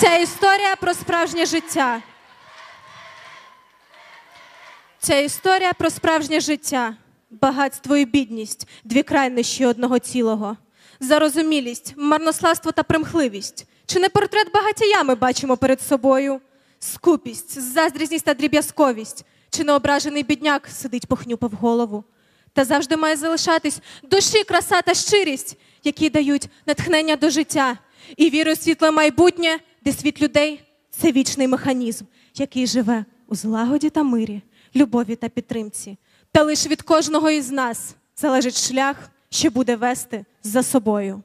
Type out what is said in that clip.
Ця історія про справжнє життя. Ця історія про справжнє життя, багатство і бідність, дві крайнощі одного цілого, зарозумілість, марнославство та примхливість. Чи не портрет багатія ми бачимо перед собою? Скупість, заздрісність та дріб'язковість, чи не ображений бідняк сидить похнюпав голову. Та завжди має залишатись душі, краса та щирість, які дають натхнення до життя, і віру світле майбутнє, де світ людей це вічний механізм, який живе у злагоді та мирі, любові та підтримці. Та лише від кожного із нас залежить шлях, що буде вести за собою.